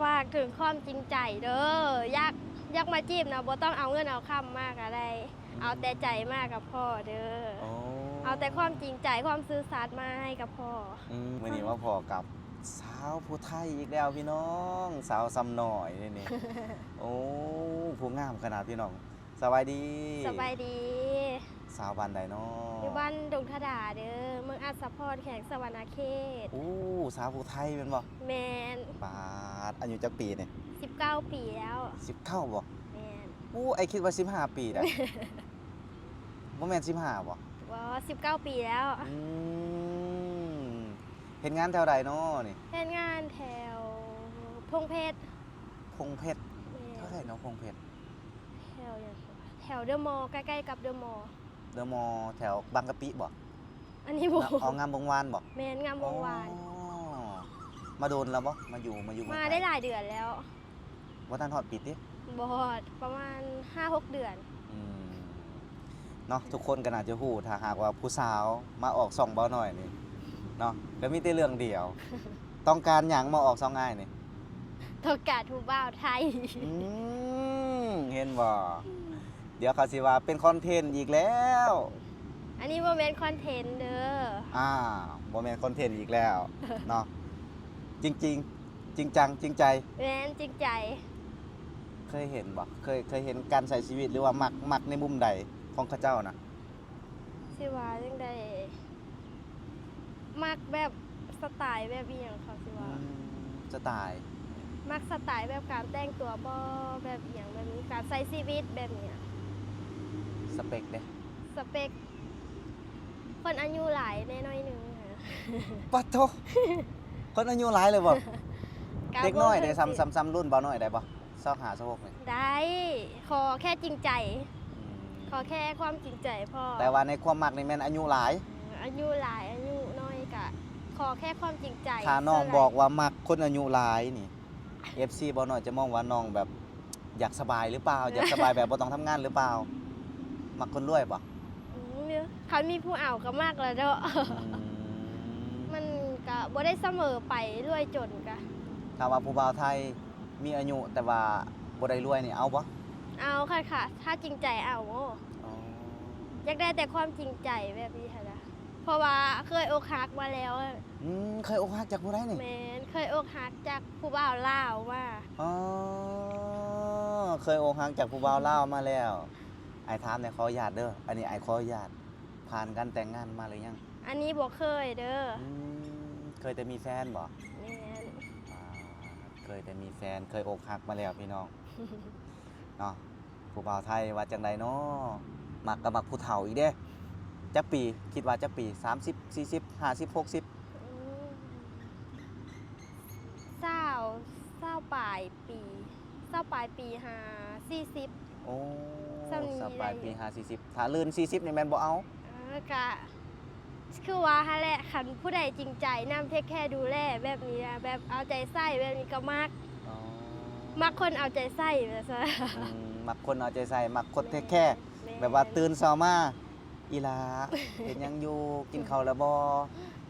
ฝากถึงความจริงใจเด้อ อยากอยากมาจีบนะบ่ต้องเอาเงินเอาคำมากอะไร เอาแต่ใจมากกับพ่อเด้อโอ้เอาแต่ความจริงใจความซื่อสัตย์มาให้กับพ่อ อืมวันนี้มาพอกับสาวผู้ไทยอีกแล้วพี่น้อง สาวซ้ำหน่อยนี่นี่ โอ้ผู้งามขนาดพี่น้องสบายดี สบายดี สาวบ้านใดเนาะอยู่บ้านดงทดาเด้อเมืองอัศพรแขกสวรรณเขตโอ้สาวผู้ไทยเป็นบ่แมนบาดอายุจักปีเนี่ย19 ปีแล้วสิบเก้าบ่แมนโอ้ไอคิดว่าสิบห้าปีได้ บ่แม่นสิบห้าบ่ว่า19 ปีแล้วอืมเห็นงานแถวใดเนาะนี่เฮ็ดงานแถวพงเพชรพงเพชรแม่นเท่าไหร่เนาะพงเพชรแถวอย่างแถวเดอะมอลล์ใกล้ๆกับเดอะมอลล์ เดอะมอลล์แถวบางกะปิบ่อันนี้บ่เอางามวงวานบ่แมนงามวงวาน อ๋อมาโดนแล้วบ่มาอยู่มาอยู่เองมาทยได้หลายเดือนแล้วว่าท่านฮอดปิดดิบอดประมาณ 5-6 เดือนอืมเนาะทุกคนก็น่าจะฮู้ถ้าหากว่าผู้สาวมาออกส่องเบาหน่อยนี่เนาะก็มีแต่เรื่องเดียว ต้องการหยังมาออกส่องง่ายนี่ตกกาทูบ่าวไทย อืมเห็นบ่ เดี๋ยวเขาสิว่าเป็นคอนเทนต์อีกแล้ว อันนี้โมเมนต์คอนเทนต์เด้ออ่าบ่แม่นคอนเทนต์อีกแล้วเนาะจริงๆจริงจังจริงใจแมนจริงใจ เคยเห็นบ่เคยเคยเห็นการใช้ชีวิตหรือว่ามักมักในมุมใดของเขาเจ้านะสิว่าจังไดมักแบบสไตล์แบบอีหยังเขาสิว่าสไตล์มักสไตล์แบบการแต่งตัวบ่แบบอีหยังแบบนี้การใช้ชีวิตแบบเนี้ย สเปคเด้สเปค คนอายุหลายแน่น้อยหนึงค่ะปัดโทคนอายุหลายเลยบ่ก้าเด็กน้อยโมงได้ถึงซ้ำสิบซ้ำซ้ำรุ่นเบาน้อยได้บ่เศร้าหาเศร้าหกนี่ได้ขอแค่จริงใจอืมขอแค่ความจริงใจพ่อแต่ว่าในความมักนี่แม่นอายุหลาย อายุหลายอายุน้อยกะขอแค่ความจริงใจถ้าน้องบอกว่ามักคนอายุหลายนี่ FC บ่น้อยจะมองว่าน้องแบบอยากสบายหรือเปล่า อยากสบายแบบบ่ต้องทำงานหรือเปล่า มักคนรวยบ่อืมเขามีผู้เอาก็มากแล้วเด้ออืมมันก็บ่ได้เสมอไปรวยจนกะถ้าว่าผู้บ่าวไทยมีอายุแต่ว่าบ่ได้รวยนี่เอาบ่เอาค่ะค่ะ ถ้าจริงใจเอาโอ้อ๋ออยากได้แต่ความจริงใจแบบนี้ค่ะนะเพราะว่าเคยอกหักมาแล้วอะอืมเคยอกหักจากผู้ใดนี่แมนเคยอกหักจากผู้บ่าวลาวว่าอ๋อเคยอกหักจากผู้บ่าวลาวมาแล้ว ไอ้ถามในอยขออนุญาตเด้ออันนี้ไอ้ขออนุญาตผ่านการแต่งงานมาหรือยังอันนี้บ่เคยเด้ออืมเคยแต่มีแฟนบ่แมนอ่าเคยแต่มีแฟนเคยอกหักมาแล้วพี่น้องเนาะผู้บ่าวไทยว่าจังไดเนาะมักก็มักผู้เฒ่าอีกเด้จักปีคิดว่าจักปี 30 40 50 60อืมเศร้าเศร้าปลายปีเศร้าปลายปีหาสี่สิบโอ้ เท่านี้สบายได้ปี5 40ถ้าลื่น40นี่แม่นบ่เอาอ่ากะคือว่าฮะแหละคันผู้ใดจริงใจนำเทคแค่ดูแลแบบนี้นะแบบเอาใจใส่แบบนี้ก็มักอ๋อมักคนเอาใจใส่แบบซะอืมมักคนเอาใจใส่มักคนเทคแค่ม่นแบบว่าตื่นเช้ามาอีหลา เห็นยังอยู่กินข้าวแล้วบ่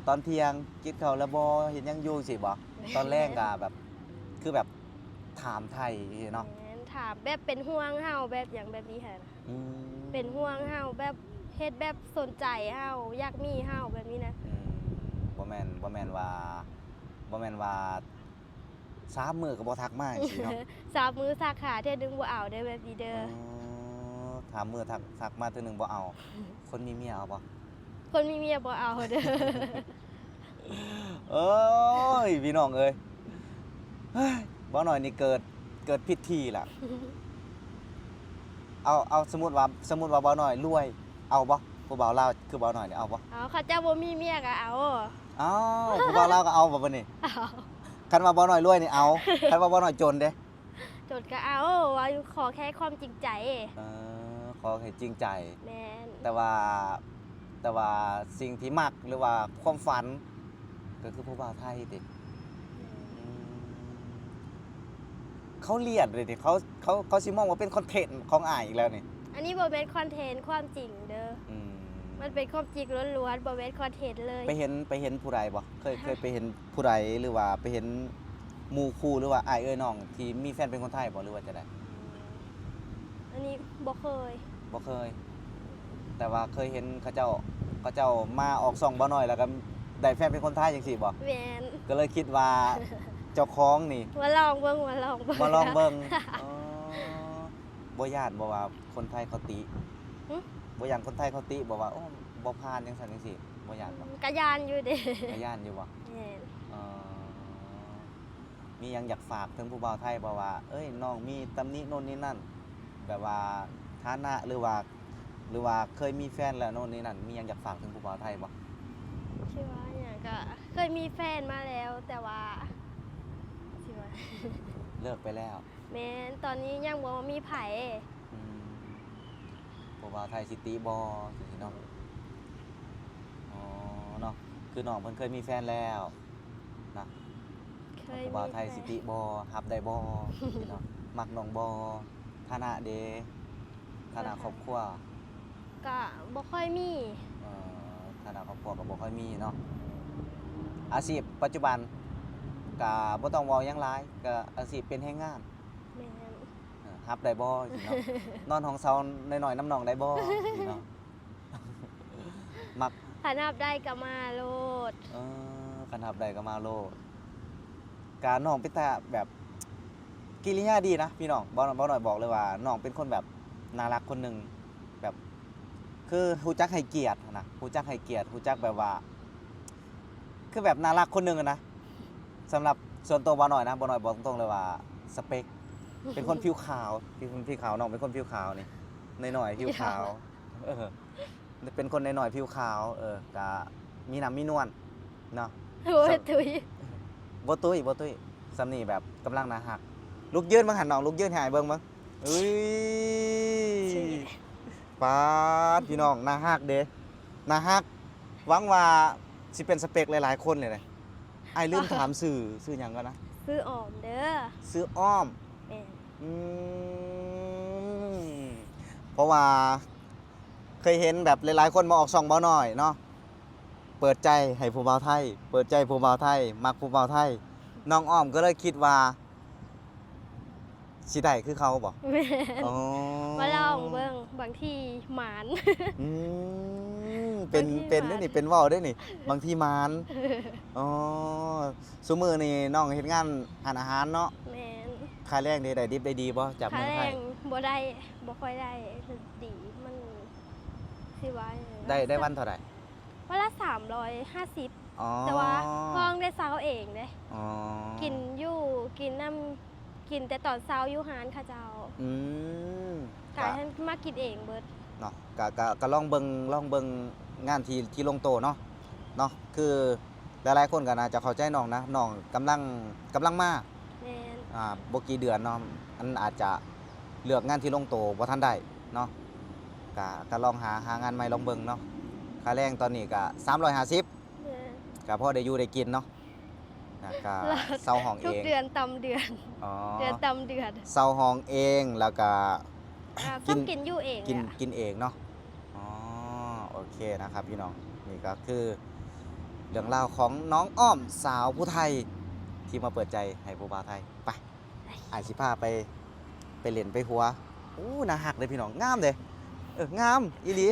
ตอนเที่ยงกินข้าวแล้วบ่เห็นยังอยู่สิบ่ตอนแรกก็แบบ คือแบบถามไทยเนาะแม่น ถามแบบเป็นห่วงเฮาแบบอย่างแบบนี้ค่ะอืมเป็นห่วงเฮาแบบเฮ็ดแบบสนใจเฮาอยากมีเฮาแบบนี้นะอืมบ่แม่นบ่แม่นว่าบ่แม่นว่าสามมื้อก็บ่ทักมาจังซี่เนาะ สามมือสาขาเที่ยดึงบ่เอาได้แบบนี้เด้ออ๋อถามมื้อทักทักมาเทื่อหนึงบ่เอา คนมีเมียเอาบ่คนมีเมียบ่เอาเด้อ เอ้ยพี่น้องเอ้ยเฮ้ยบ่หน่อยนี่เกิด เกิดผิดที่ล่ะ เอาเอาสมมุติว่าสมมุติว่าบ่หน่อยรวย เอาบ่ผู้บ่าวลาวคือบ่หน่อยนี่เอาบ่เอาเขาเจ้าบ่มีเมียก็เอาอ้าวผู้บ่าวลาวก็เอาบ่บัดนี้เอาคันว่าบ่หน่อยรวยนี่เอาคันว่าบ่หน่อยจนเด้จดก็เอาว่าขอแค่ความจริงใจเออขอให้จริงใจ แม่นแต่ว่าแต่ว่าสิ่งที่มักหรือว่าความฝัน ก็คือผู้บ่าวไทยติอืม เขาเลียดเลยดิเขาเขาเขาสิมองว่าเป็นคอนเทนต์ของอ้ายอีกแล้วนี่อันนี้บ่แม่นคอนเทนต์ความจริงเด้ออืมมันเป็นความจริงล้วนๆบ่แม่นคอนเทนต์เลยไปเห็นไปเห็นผู้ใดบ่เคยเคยไปเห็นผู้ใดหรือว่าไปเห็นหมู่คู่หรือว่าอ้ายเอ้ยน้องที่มีแฟนเป็นคนไทยบ่หรือว่าจะได้อันนี้บ่เคยบ่เคย แต่ว่าเคยเห็นเขาเจ้าเขาเจ้ามาออกส่องบ่น้อยแล้วก็ได้แฟนเป็นคนไทยจังซี่บ่แมนก็เลยคิดว่า เจ้าของนี่มาลองเบิ่งมาลองเบิ่งมาลองเบิ่งอ๋อบ่ย่านบ่ว่าคนไทยเขาติหึ บ่ย่านคนไทยเขาติบ่ว่าโอ้บ่ผ่านจังซั่นจังซี่บ่ย่านบ่กระยานอยู่เด้บ่ย่านอยู่บ่แม่นเอ่อมีหยังอยากฝากถึงผู้บ่าวไทยบ่ว่า เอ้ยน้องมีตำหนิโน่นนี่นั่น แบบว่าฐานะหรือว่า หรือว่าเคยมีแฟนแล้วโน่นนี่นั่น มีหยังอยากฝากถึงผู้บ่าวไทยบ่ ชื่อว่าหยังก็เคยมีแฟนมาแล้ว แต่ว่าชื่อว่า เลิกไปแล้วแม่นตอนนี้ยังบ่มีไผอืมผู้บ่าวไทยสิติบ่จังซี่เนาะอ๋อเนาะคือน้องเพิ่นเคยมีแฟนแล้วนะเคยผู้มีบ่าวไทยแฟสินติบ่รับได้บ่พี่น้องมักน้องบ่ฐานะเดฐานะครอบครัวก็บ่ค่อยมี เอ่อฐานะครอบครัวก็บ่ค่อยมีเนาะอาชีพปัจจุบัน ก็บ่ต้องเว้าหยังหลายก็อาชีพเป็นแรงงานแม่นเออรับได้บ่สิเนาะ นอนห้องเซาน้อยๆน้ำหนองได้บ่สิเนาะ มัก ถ้านับได้ก็มาโลดเออคันรับได้ก็มาโลดการน้องเป็นตาแบบกิริยาดีนะพี่น้องบ่บ่หน่อยบอกเลยว่าน้องเป็นคนแบบน่ารักคนหนึงแบบคือฮู้จักให้เกียรตินะฮู้จักให้เกียรติฮู้จักแบบว่า คือแบบน่ารักคนหนึงอะนะ สำหรับส่วนตัวบ่หน่อยนะบ่หน่อยบอกตรงๆเลยว่าสเปค เป็นคนผิวขาวเป็นคนผิวขาวน้องเป็นคนผิวขาวนี่หน่อยๆผิวขาวเออเป็นคนหน่อยๆผิวขาว เออกะมีน้ำมีนวลเนาะ โอ้ยตุยบ่ตุ้ยบ่ตุ้ยสำนี่แบบกำลังน่าหักลูกยืนบังหันน้องลูกยืนให้อ้ายเบิ่งเบิ่งเอ้ยปาดพี่น้องน่าหักเด้น่าหักหวังว่าสิเป็นสเปคหลายๆคนเลยเล ยอ้ายลืมถามสื่อสื่อหยังก่อนนะ ซื้อออมเด้อซื้ออ้อม แม่นอืมเพราะว่าเคยเห็นแบบหลายๆคนมาออกช่องเบาหน่อยเนาะเปิดใจให้ผู้บ่าวไทย เปิดใจผู้บ่าวไทย มักผู้บ่าวไทยน้องอ้อมก็เลยคิดว่า สิได้คือเขาบ่แม่นอ๋อมาลองเบิ่งบางทีหมาน อืมเป็นบางทีเป็นหวานได้นี่เป็นเว้าได้นี่ บางทีมานอ๋อซุมื้อนี่น้องเฮ็ดงานอาหารอาหารเนาะแม่นค่าแรงได้ได้ดิบได้ดีบ่จากค่าเมืองแรไทยงบ่ได้บ่ค่อยได้ดีมันสิว่าอย่างรได้ได้วันเท่าไหร่วันละ350 อ๋อแต่ว่าห้องได้เซาเองเด้อ๋อกินอยู่กินน้ำ กินแต่ตอนเช้าอยู่หานเขาเจ้าอืมกายให้มากินเองเบิดเนาะกะกะกะลองเบิงลองเบิงงานที่ที่ลงโตเนาะเนาะคือหลายๆคนก็น่าจะเข้าใจน้องนะน้องกำลังกำลังมาแม่นอ่าบ่กี่เดือนเนาะอันอาจจะเลือกงานที่ลงโตบ่ทันได้เนาะกะกะลองหาหางานใหม่ลองเบิงเนาะค่าแรงตอนนี้ก็350 แม่น ก็พอได้อยู่ได้กินเนาะ นะก็แล้วเซาห้องทุเอกงเดือนตำเดือน อ๋อเดือนตำเดือนเซาห้องเองแล้วก็ อ่ากิน ซ้ำกินอยู่เองกินเลยอะกินเองเนาะ อ๋อ โอเคนะครับพี่น้อง นี่ก็คือ เรื่องราวของน้องอ้อมสาวผู้ไทย ที่มาเปิดใจให้ผู้บ่าวไทย ไปอายสิพาไปไปเล่นไปหัวอู้น่าหักเลยพี่น้อง งามเลยเออ งาม อีหลี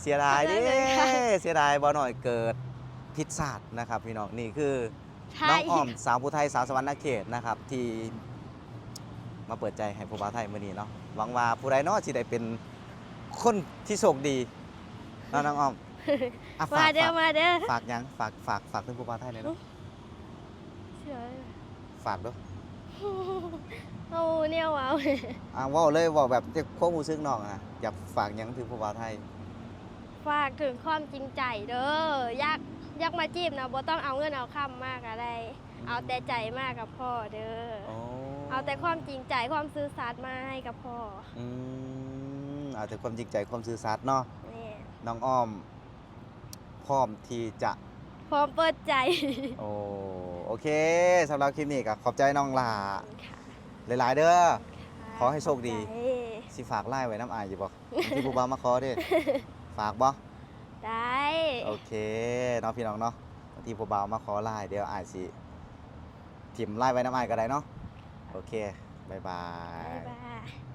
เสียดายเด้เสียดายบ่หน่อยเกิด พิษศาสตร์นะครับพี่น้องนี่คือใช่น้องอ้อมสาวผู้ไทยสาวสวรรค์เขตนะครับ ที่มาเปิดใจให้ผู้บ่าวไทยมื้อนี้เนาะหวังว่าผู้ใดเนาะสิได้เป็นคนที่โชคดีเนาะน้องอ้อมอะมาฝากเด้อฝากมาเด้อฝากหยังฝากฝากฝากถึงผู้บ่าวไทยหน่อยเนาะเชื่อฝากเด้วยเอาเนี่ยว้าวอะเว้าเลยเว้าแบบที่ความรู้สึกน้องอะอยากฝากหยังถึงผู้บ่าวไทย ฝากถึงความจริงใจเด้ออยาก อยากมาจีบนะบ่ต้องเอาเงินเอาคำมากอะไร เอาแต่ใจมากกับพ่อเด้อโอ้เอาแต่ความจริงใจความซื่อสัตย์มาให้กับพ่ออืมเอาแต่ความจริงใจความซื่อสัตย์เนาะนี่น้องอ้อม พร้อมที่จะพร้อมเปิดใจโอ้โอเคสำหรับคลิปนี้ก็ขอบใจน้องหลาค่ะหลาย ๆ เด้อค่ะขอให้โชคดี ใจ สิฝากไล่ไว้น้ำอายอยู่บ่ที่ผู้บ่าวมาขอเด้ ฝากบ่ ได้โอเคเนาะพี่น้องเนาะบางทีผู้บ่าวมาขอไล่เดี๋ยวอายสิทิมไล่ไว้น้ำอ้ายก็ได้เนาะโอเคบ๊ายบาบ๊ายยบาย